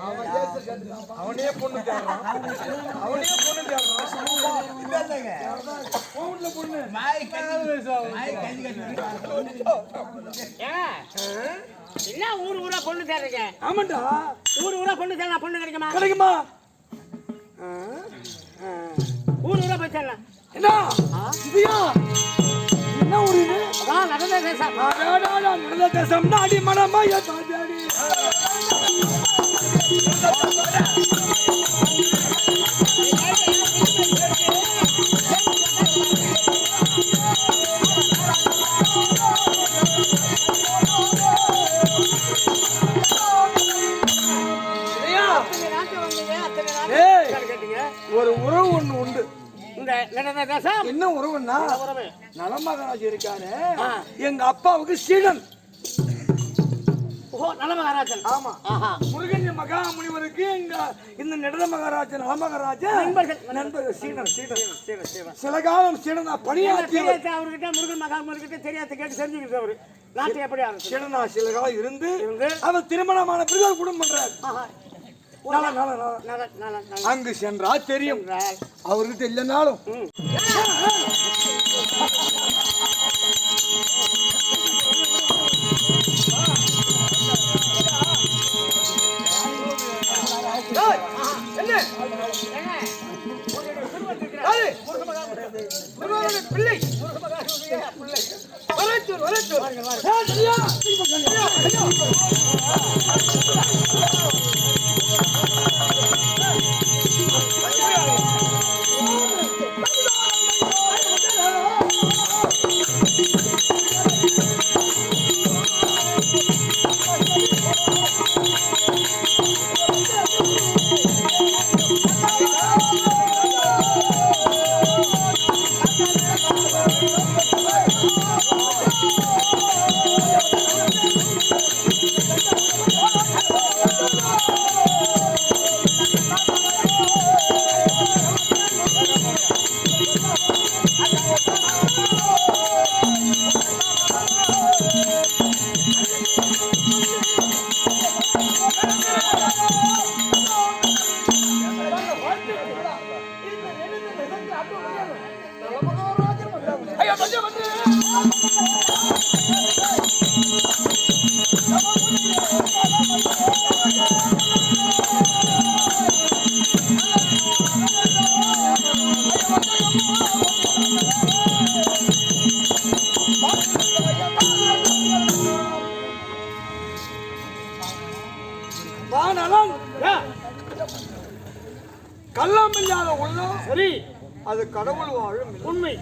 அவன் பொண்ணு அவனே பொண்ணு இல்லைங்க பொண்ணு. மாய் என்ன ஊர் ஊரா பொண்ணு தேடுறீங்க? ஆமாண்டா. ஊர் ஊரா பொண்ணு தேடலாம் பொண்ணு கிடைக்குமா? கிடைக்குமா? ஊர் ஊரா போய் தேடலாம். என்ன? இதுயா? என்ன ஊரு இது? நடந்த தேசம். நடந்த நாடி மனமா என்ன உறவுன்னா? உறவு நலமகராஜ் இருக்காரு. எங்க அப்பாவுக்கு சீடன். ஓ நல்ல மகாராஜன் ஆமா முருகன் மகா முனிவருக்கு எங்க இந்த நடன மகாராஜன் நலமகராஜன் நண்பர்கள். நண்பர்கள். சீடன் சீடன். சிவ சிவ சில காலம் சீடனா தெரியாத அவர்கிட்ட? முருகன் மகா முருகிட்ட தெரியாத கேட்டு தெரிஞ்சுக்கிட்டு அவரு நாட்டு எப்படி சீடனா சில காலம் இருந்து இருந்து. அவர் திருமணமான பிறகு குடும்பம் பண்றாரு. அங்கு சென்றா தெரியும். அவர்கிட்ட இல்லைனாலும் கடவுள் வாழும் உண்மை.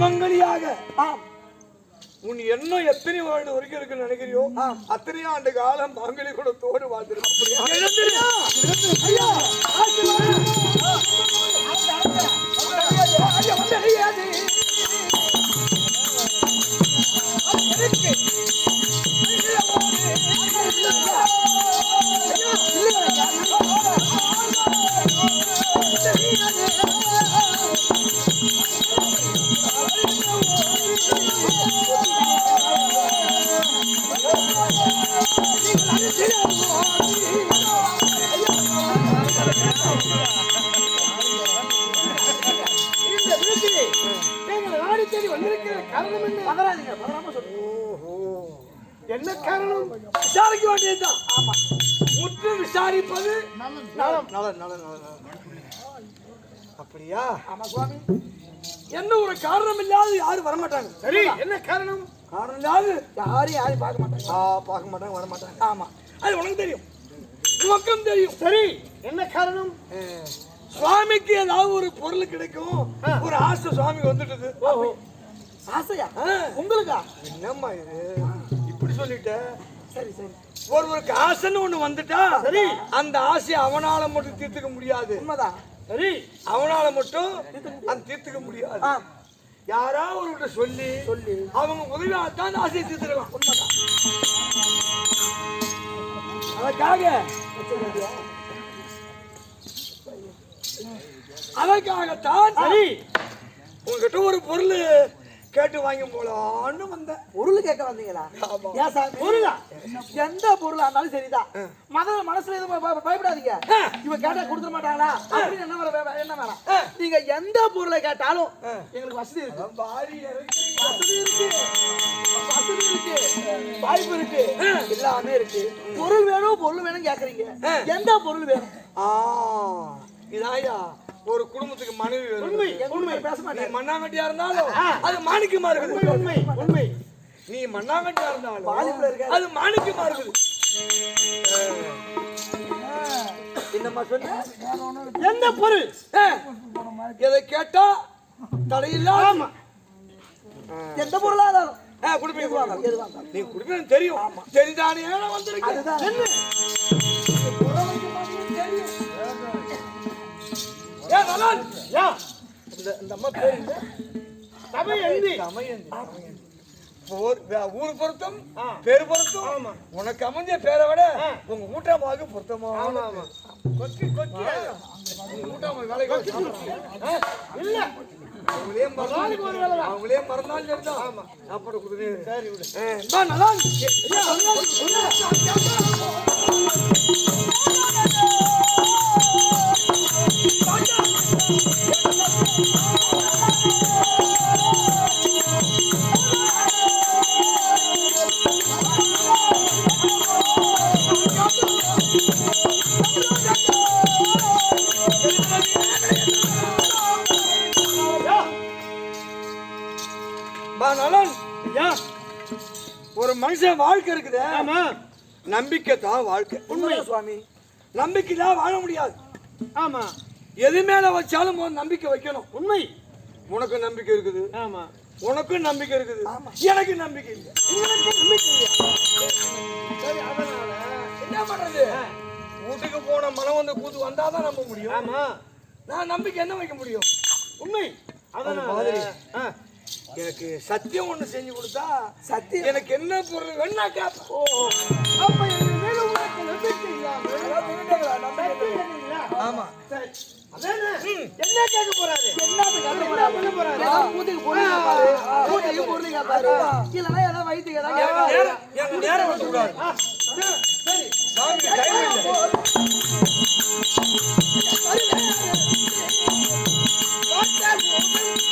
சுமங்கலியாக ஆம். உன் எண்ணம் எத்தனை வாழ் வரைக்கும் இருக்கு நினைக்கிறியோ? அத்தனை ஆண்டு காலம் மாங்கலி குடத்தோடு வாழ்ந்துருக்கு நலம் நலம் நலம் நலம். அப்படியா? ஆமா சுவாமி. என்ன ஒரு காரணம் இல்லாத யாரும் வரமாட்டாங்க சரி என்ன காரணம்? காரணம் இல்லாத யாரையும் யாரையும் பார்க்க மாட்டாங்க. ஆ பார்க்க மாட்டாங்க வர மாட்டாங்க. ஆமா. அது உனக்கு தெரியும். உனக்கும் தெரியும். சரி என்ன காரணம்? சுவாமிக்கு ஏதாவது ஒரு பொருள் கிடைக்கும். ஒரு ஆசை சுவாமிக்கு வந்துட்டது. ஓஹோ. ஆசையா? உங்களுக்கா? என்னம்மா இது? இப்படி சொல்லிட்ட? சரி சரி ஒருவருக்கு ஆசைன்னு ஒண்ணு வந்துட்டா சரி. அந்த ஆசையை அவனால மட்டும் தீர்த்துக்க முடியாது. உண்மைதான். சரி. அவனால மட்டும் அந்த தீர்த்துக்க முடியாது. யாரா ஒருவர்கிட்ட சொல்லி சொல்லி. அவங்க உதவியா தான் அந்த ஆசையை தீர்த்துக்கலாம் உண்மைதான். அதற்காக அதற்காகத்தான் சரி. உங்ககிட்ட ஒரு பொருள் கேட்டு வாங்கி போலான்னு வந்தேன். பொருள் கேட்க வந்தீங்களா? ஆமா. ஏன் சாமி? பொருளா? எந்த பொருளா இருந்தாலும் சரிதான். மத மனசுல எதுவும் பய- பய- பயப்படாதீங்க. இவன் கேட்டா கொடுத்துட மாட்டாங்களா? அப்படின்னு என்ன வேற வே- என்ன வேணாம். நீங்க எந்த பொருளை கேட்டாலும் எங்களுக்கு வசதி இருக்கு. வசதி இருக்கு. வசதி இருக்கு. வாய்ப்பு இருக்கு. எல்லாமே இருக்கு. பொருள் வேணும் பொருள் வேணும் கேக்குறீங்க. எந்த பொருள் வேணும்? ஆ. இதாயா. ஒரு குடும்பத்துக்கு மனைவி. உண்மை உண்மை பேச நீ மாட்டேன் மண்ணாங்கட்டியா இருந்தாலும் அது மாணிக்கமா இருக்குது உண்மை உண்மை. நீ மண்ணாங்கட்டியா இருந்தாலும் வாலிபுல இருக்காரு. அது மாணிக்கமா இருக்குது என்னம்மா சொன்ன? எந்த பொருள்? இதை கேட்டா தடையில்லாம எந்த பொருளா இருந்தாலும். ஆ, குடுப்பீங்க, எதுவா குடுப்பீங்க. இருந்தாலும், எதுவா இருந்தாலும். நீ குடுப்பீங்க தெரியும். தெரிந்தானே வந்திருக்கேன். இந்த அம்மா பேர் என்ன? தமையந்தி தமையந்தி போர் வே- ஊர் பொருத்தம் பேர் பொருத்தம். உனக்கு அமைஞ்ச பேரை விட உங்க ஊட்டமாக பொருத்தமா கொத்தி கொத்தி ஊட்டாம வேலைக்கு இல்ல. அவங்களே மறந்தாலும் அவங்களே மறந்தாலும் சரிதான் அப்புறம் கொடுத்து சரி விடு. நல்லா மனுஷன் வாழ்க்கை இருக்குது. ஆமா. நம்பிக்கை தான் வாழ்க்கை. உண்மை. சுவாமி. நம்பிக்கை தான் வாழ முடியாது. ஆமா. எது மேல வச்சாலும் நம்பிக்கை வைக்கணும். உண்மை. உனக்கு நம்பிக்கை இருக்குது. ஆமா. உனக்கும் நம்பிக்கை இருக்குது. எனக்கு நம்பிக்கை இல்லை. என்ன பண்றது? வீட்டுக்கு போன மனம் வந்து கூத்து வந்தாதான் நம்ப முடியும். ஆமா. நான் நம்பிக்கை என்ன வைக்க முடியும்? உண்மை. அது அதனால மாதிரி. ஆ, எனக்கு சத்தியம் ஒண்ணு செஞ்சு கொடுத்தா சத்தியம் எனக்கு என்ன பொருள் வேணா இல்லாம ஆமா சரி. என்ன கேட்க போறாரு என்ன பண்ண போறாரு மூட்டுக்கு பொருள் கேட்பாரு இல்லைன்னா ஏதாவது வயிற்றுக்கு ஏதாவது நேரம் எனக்கு நேரம் விட்டு கூடாது சாமி டைம் இல்லை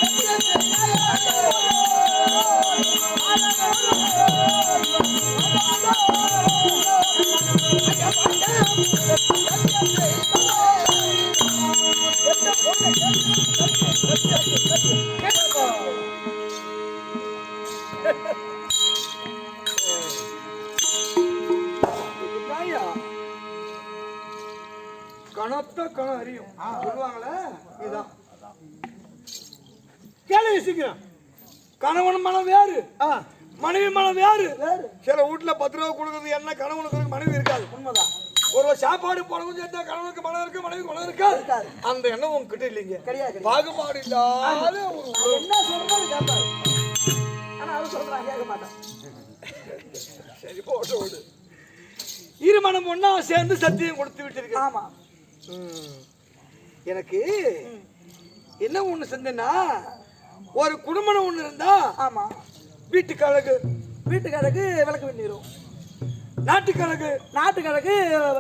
கணத்த கணம் அறியும். சொல்லுவாங்களே? இதுதான் கேளுங்க சீக்கிரம் கணவன் மனம் வேறு மனைவி மனம் வேறு சில வீட்டுல பத்து ரூபா கொடுக்குறது என்ன? கணவனுக்கு மனைவி இருக்காது. உண்மைதான். ஒரு சாப்பாடு போடவும் சேர்த்தா கணவனுக்கு மனம் இருக்கு? மனைவி மனம் இருக்காது. அந்த எண்ணம் உங்ககிட்ட இல்லைங்க. கிடையாது பாகுபாடு இல்லாத ஒரு என்ன சொல்றேன்னு கேட்பாரு. ஆனா அவர் சொல்றான் கேட்க மாட்டான். சரி போட்டு விடு இருமணம் ஒண்ணா சேர்ந்து சத்தியம் கொடுத்து விட்டு ஆமா. எனக்கு என்ன ஒண்ணு செஞ்சேன்னா ஒரு குடும்பம் ஒண்ணு இருந்தா ஆமா. வீட்டுக்கழகு வீட்டுக்காரருக்கு விளக்கு வெந்நீரும் நாட்டுக்கழகு நாட்டுக்காரருக்கு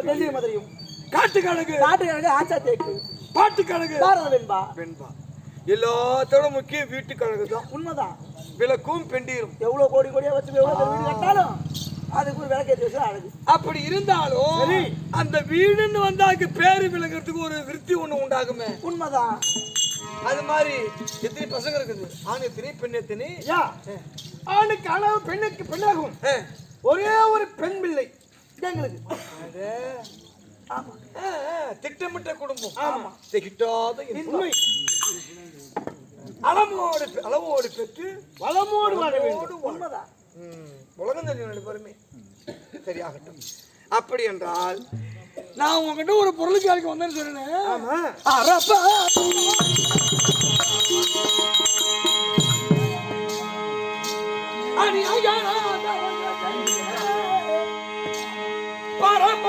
டெல்லி மதுரையும் காட்டுக்கழகு நாட்டுக்காரருக்கு ஆச்சா தேக்கு. பாட்டுக்கழகு பாரத வெண்பா. வெண்பா. எல்லாத்தோட முக்கியம் வீட்டுக்கழகு தான். உண்மைதான். விளக்கும் பெண்டீரும். எவ்வளவு கோடி கோடியா வச்சு எவ்வளவு வீடு கட்டினாலும் அதுக்கு ஒரு விளக்கேற்றி வச்சு அழகு. அப்படி இருந்தாலும் அந்த வீடுன்னு வந்தாக்கு பேரு விளங்குறதுக்கு ஒரு விருத்தி ஒண்ணு உண்டாகுமே. உண்மைதான். அது மாதிரி எத்தனை பசங்க இருக்குது? ஆண் எத்தனை பெண் எத்தனை? ஆணுக்கு அளவு பெண்ணுக்கு பெண்ணாகும். ஒரே ஒரு பெண் பிள்ளை. எங்களுக்கு. திட்டமிட்ட குடும்பம். ஆமா. திட்டாத. உண்மை அளவோடு பெ- அளவோடு பெற்று வளமோடு வாழ வேண்டும். உண்மைதான். உலகம் தெரியும் பேருமே. சரியாகட்டும். அப்படி என்றால் நான் உங்ககிட்ட ஒரு பொருளுக்கு யாருக்கு வந்தேன்னு சொன்னேன். அரப்பா பரம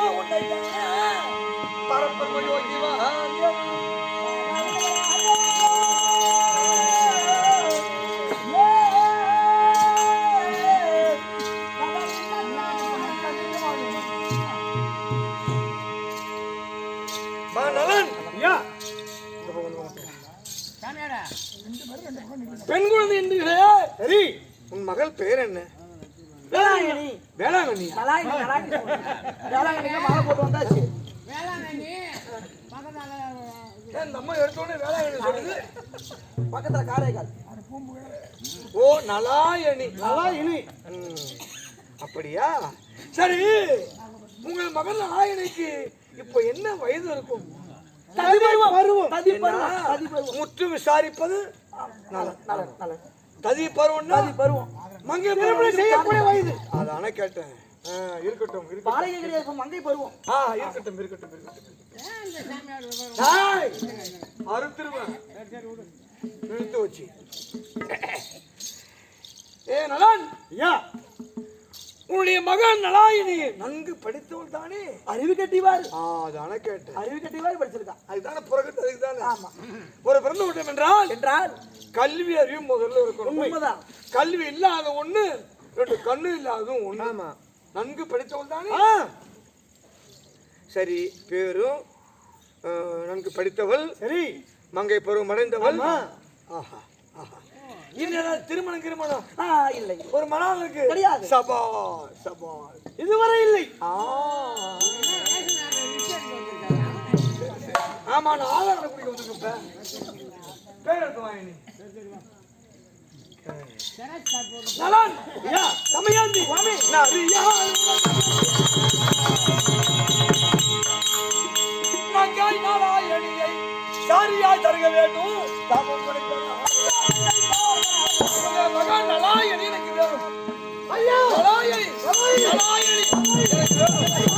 பெண் குழந்தை என்றீர்களே சரி உன் மகள் பெயர் என்ன? வேளாங்கண்ணி. வேளாங்கண்ணி. வேளாங்கண்ணிக்கு மாலை போட்டு வந்தாச்சு. ஏன் இந்த அம்மா எடுத்தோடனே வேளாங்கண்ணி சொல்லுது. பக்கத்துல காரைக்கால். ஓ நலாயணி. ம், அப்படியா? சரி உங்கள் மகன் நலாயணிக்கு இப்போ என்ன வயது இருக்கும்? முற்று விசாரிப்பது ததி பருவம்னா ததி பருவம். மங்கை திருமணம் செய்யக்கூடிய வயது. அதானே கேட்டேன். இருக்கட்டும் இருக்கட்டும். கிடையாது இப்ப மங்கை பருவம். ஆ இருக்கட்டும் இருக்கட்டும் இருக்கட்டும். அறுத்துருவேன் நிறுத்து வச்சு. ஏ நலன். ஐயா உன்னுடைய மகன் நலாயினி. நன்கு படித்தவள் தானே. அறிவு கட்டிவாரு அதானே கேட்டேன். அறிவு கட்டிவாரு படிச்சிருக்கான் அதுதானே புறக்கட்டு அதுக்கு தானே ஆமா. ஒரு பிறந்த விட்டோம் என்றால் என்றால்? கல்வி அறிவு முதல்ல இருக்கணும். உண்மைதான். கல்வி இல்லாத ஒண்ணு ரெண்டு கண்ணு இல்லாததும் ஒண்ணு. நன்கு படித்தவள் தானே. சரி பேரும் நன்கு படித்தவள். சரி. மங்கை பருவம் அடைந்தவள். ஆமா. ஆஹா. இன்னும் திருமணம் திருமணம் ஆ இல்லை. ஒரு மனம் இருக்கு. கிடையாது. சபா சபா இதுவரை இல்லை. ஆ. ஆமா நான் ஆதாரம் குடிக்க வந்திருக்கேன் பேர் எடுத்து வாங்க நலன். ஐயா சமயாந்தி மங்காய் நாராயணியை சாரியாய் தருக வேண்டும். தாமம் கொடுக்கிறார். நலாயணி எனக்கு வேணும் ஐயா நலாயணி நலாயணி எனக்கு வேணும்.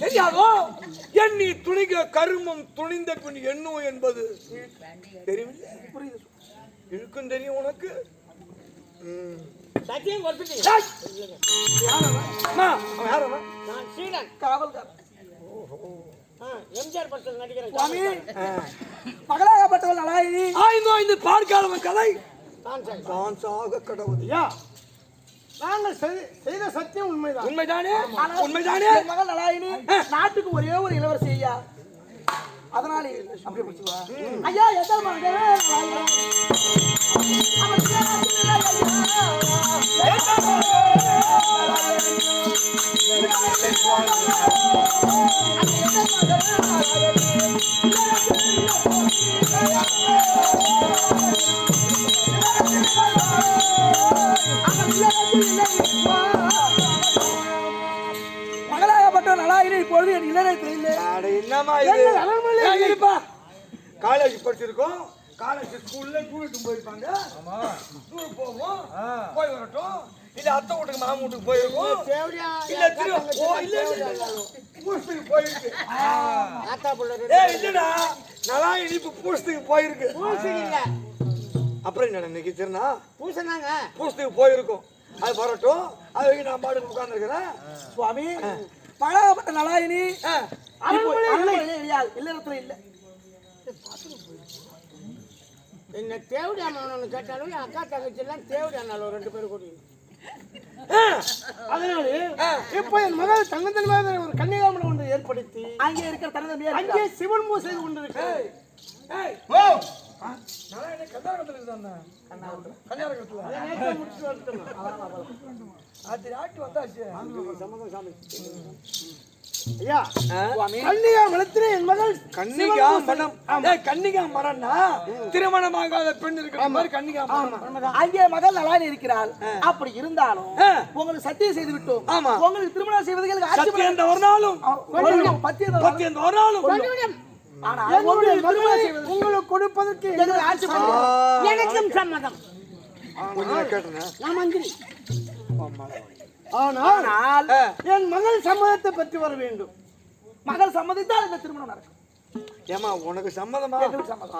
தெரியாதோ? எண்ணி துணிக கருமம் துணிந்த பின் எண்ணும் என்பது. தெரியுமில்ல புரியுது. இருக்கும் தெரியும் உனக்கு. பார்க்காதவன் கதை. தான் சாக கடவுள். ஐயா நாங்கள் செய்- செய்த சத்தியம் உண்மைதான். உண்மைதானே? உண்மைதானே? மகள் நலாயினி நாட்டுக்கு ஒரே ஒரு இளவரசி ஐயா. அதனால அப்படியே பிடிச்சுவா ஐயா எத்தனை மகள் மாமா வீட்டுக்கு போயிருக்கோம். தேவடியா. இல்ல திரு ஓ இல்ல பூஸ்துக்கு போயிருக்கு. ஏய் இல்லடா. நல்லா இனிப்பு பூஸ்துக்கு போயிருக்கு. அப்புறம் என்ன இன்னைக்கு திருநா? பூசணாங்க பூஸ்துக்கு போயிருக்கும். அது வரட்டும். அது வரைக்கும் நான் பாட்டுக்கு உட்கார்ந்துருக்கிறேன். சுவாமி மகளாகப்பட்ட நலாயினி இல்லறத்துல இல்லை. என்ன தேவடி அம்மா கேட்டாலும் என் அக்கா தங்கச்சி எல்லாம் தேவடி அண்ணாலும் ரெண்டு பேரும் கூட்டிங்க அதனால இப்போ என் மகள் தங்கத்தன்மையான ஒரு கன்னிகாமணம் ஒன்று ஏற்படுத்தி அங்கே இருக்கிற தனது அங்கே சிவன் பூ செய்து கொண்டிருக்கு நல்லா என்ன கல்யாணத்துல கல்யாணத்துல ஐயா கன்னிகா மலத்திலே என் மகள் கன்னிகா மனம் ஏய் கன்னிகா மரம்னா திருமணமாகாத பெண் இருக்கிற மாதிரி கன்னிகா மரம் அங்கே மகள் நலாயினி இருக்கிறாள். அப்படி இருந்தாலும். உங்களுக்கு சத்தியம் செய்து விட்டோம். ஆமா. உங்களுக்கு திருமணம் செய்வதற்கு சத்தியம் ஒரு நாளும். பத்திய பத்தி எந்த ஒரு நாளும். உங்களுக்கு கொடுப்பதற்கு எனக்கும் சம்மதம். நான் மந்திரி. ஆனால் என் மகள் சம்மதத்தை பெற்று வர வேண்டும். மகள் சம்மதித்தால் இந்த திருமணம் நடக்கும். ஏமா உனக்கு சம்மதமா?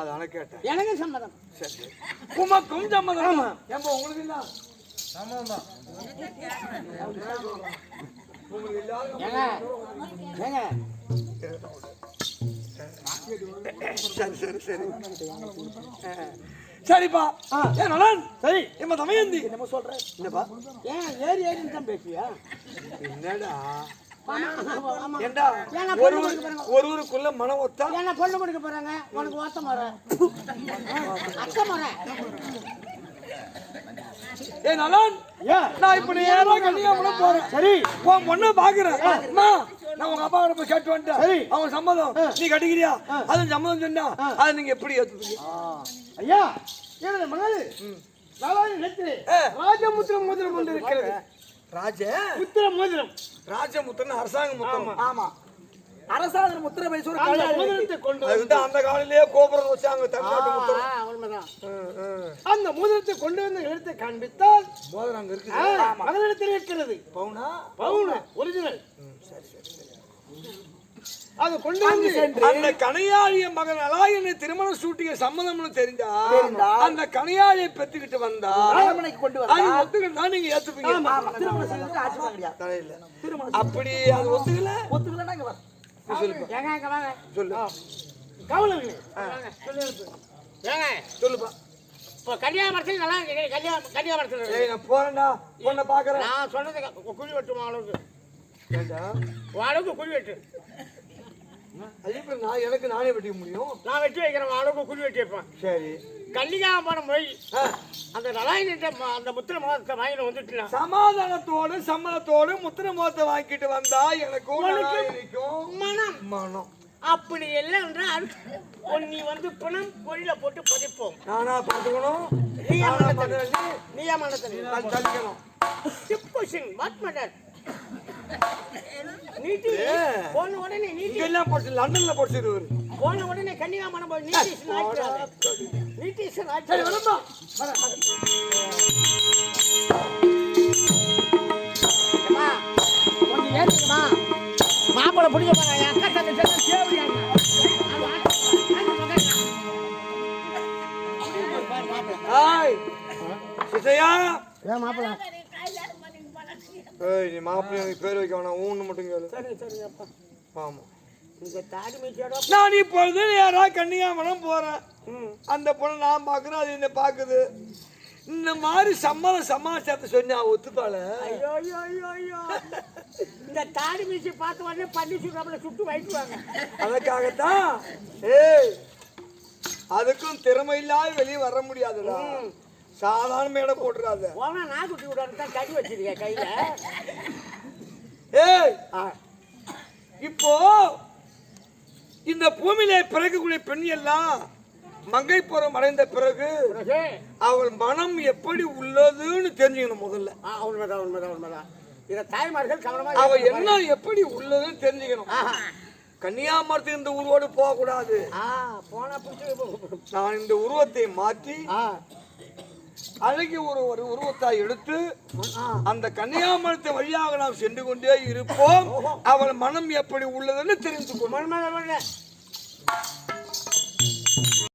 அதான கேட்டேன். எனக்கும் சம்மதம். சரி உமக்கும் சம்மதம். ஏமா உங்களுக்கு என்ன ஏங்க ஏங்க. சரி சரி சரி. சரிப்பா. ஏன் நலன். சரி. ஏமா தமையந்தி. என்னமோ சொல்றேன். என்னப்பா? ஏன் ஏறி ஏறின்னு தான் பேசுவியா? என்னடா? ஆமா, ஆமா. ஏண்டா? ஏங்க ஒரு பொண்ணு ஊரு- கொடுக்க போறாங்க? ஒரு ஊருக்குள்ள மனம் ஒத்தா? ஏன்னா பொண்ணு கொடுக்க போறாங்க. உனக்கு ஓத்த மரம் அத்தை மரம் ஏ நலன். நான் இப்ப நேரா கன்னியாகுமரி போறேன். சரி. உன் பொண்ணை பாக்குறேன். அம்மா. நான் உங்க அப்பா போய் கேட்டு வந்துட்டேன். அவங்க சம்மதம். நீ கட்டிக்கிறியா? அது சம்மதம் சொன்னா அது நீங்க எப்படி ஏத்துப்பீங்க? ஐயா எனது மகள் நாலாவது இடத்திலே ராஜமுத்திர மோதிரம் கொண்டு இருக்கிறது. ராஜ? முத்திர மோதிரம். ராஜமுத்திரன் அரசாங்க முத்திரம் ஆமா. அரசாங்க முத்திரை பைசு ஒரு அந்த காலையிலேயே கோபுரம் வச்சாங்க தமிழ்நாட்டு உண்மைதான். அந்த மோதிரத்தை கொண்டு வந்து இடத்தை காண்பித்தால் மோதிரம் அங்க இருக்கு மகளிடத்தில் இருக்கிறது. பவுனா? பவுன் ஒரிஜினல் அதை கொண்டு வந்து அந்த கனையாளிய மகன் அலாயனை திருமணம் சூட்டிய சம்மதம்னு தெரிஞ்சா? அந்த கனையாளியை பெத்துக்கிட்டு வந்தா அரண்மனைக்கு கொண்டு வந்தா. ஒத்துக்கிட்டா நீங்க ஏத்துப்பீங்க. அப்படி அது ஒத்துக்கல? ஒத்துக்கலன்னா சொல்லு கவலை வாங்க. சொல்லி. ஏங்க. சொல்லுப்பா இப்போ கன்னியாகுமரத்தில் நல்லா இருக்கு. கன்னியா கன்னியாகுமரத்தில் நான் போறேன்டா. பொண்ணை பாக்குறேன் நான் சொன்னது குழி வெட்டும் அளவுக்கு? அளவுக்கு குழி வெட்டு அது இப்ப நான் எனக்கு நானே வெட்டிக்க முடியும். நான் வெட்டி வைக்கிறேன் அளவுக்கு குழி வெட்டி வைப்பேன். சரி. கன்னிகாமரம் போய் அந்த நலாயினிட்ட அந்த முத்திர மோதத்தை வாங்கிட்டு வந்துட்டுனா சமாதானத்தோடு சம்மதத்தோடு முத்திர மோத்தை வாங்கிட்டு வந்தா எனக்கு மனம். மனம். அப்படி இல்லை என்றால் நீ வந்து பிணம் கொழில போட்டு புதைப்போம். நானா பார்த்துக்கணும். நீயா நானா மனத்தனி மதுரை நீயா மனத்தனி நான் தள்ளிக்கணும். சிப்பு சிங் வாட் மேட்டர் நீட்டி. போன உடனே நீட்டி. போட்டு லண்டன்ல போட்டுருவாரு போன உடனே கன்னியாகுமரி போய் நீட்டிஸ் நாய்க்கிறாரு நீட்டிஸ் சரி நாய்க்கிறாரு வரம்பா அம்மா, கொஞ்சம் ஏத்துக்குமா மாப்பிள்ளை பிடிக்க போறேன் என் அக்கா தங்கச்சி தேவையாங்க ஹாய் சிசையா ஏன் மாப்பிள்ளை? ஏய் நீ மாப்பிள்ளை பேர் வைக்க வேணாம். ஊன்னு மட்டும் கேளு. சரி அப்பா. ஆமா. இந்த தாடி மீச்சோட நான் இப்பொழுது யாரா கன்னியாகுமரம் போறேன் அந்த பொண்ணை நான் பாக்குறேன் அது என்ன பாக்குது இந்த மாதிரி சம்மத சமாச்சாரத்தை சொன்னா ஒத்துப்பாள. ஐயோ ஐயோ ஐயோ ஐயோ. இந்த தாடி மீசி பார்த்த உடனே பண்ணி சுடுறாப்புல சுட்டு வைக்குவாங்க அதுக்காகத்தான் ஏய் அதுக்கும் திறமை இல்லாத வெளியே வர முடியாதுடா. சாதாரண மேடை போட்டுறாத போனா நான் குட்டி விடான்னு தான் தடி வச்சிருக்கேன் கையில. ஏய் இப்போ இந்த பூமியில பிறக்கக்கூடிய பெண் எல்லாம் மங்கை புறம் அடைந்த பிறகு அவள் மனம் எப்படி உள்ளதுன்னு தெரிஞ்சுக்கணும் முதல்ல. உண்மைதான் உண்மைதான் உண்மைதான். இதை தாய்மார்கள் கவனமா அவ இருக்கணும். என்ன எப்படி உள்ளதுன்னு தெரிஞ்சுக்கணும். ஆஹா. கன்னியாமரத்துக்கு இந்த உருவோடு போக கூடாது ஆ போனா பிடிச்சி நான் இந்த உருவத்தை மாற்றி அழகிய ஒரு ஒரு உருவத்தை எடுத்து. அந்த கன்னியாமரத்தை வழியாக நாம் சென்று கொண்டே இருப்போம் அவள் மனம் எப்படி உள்ளதுன்னு உண்மை.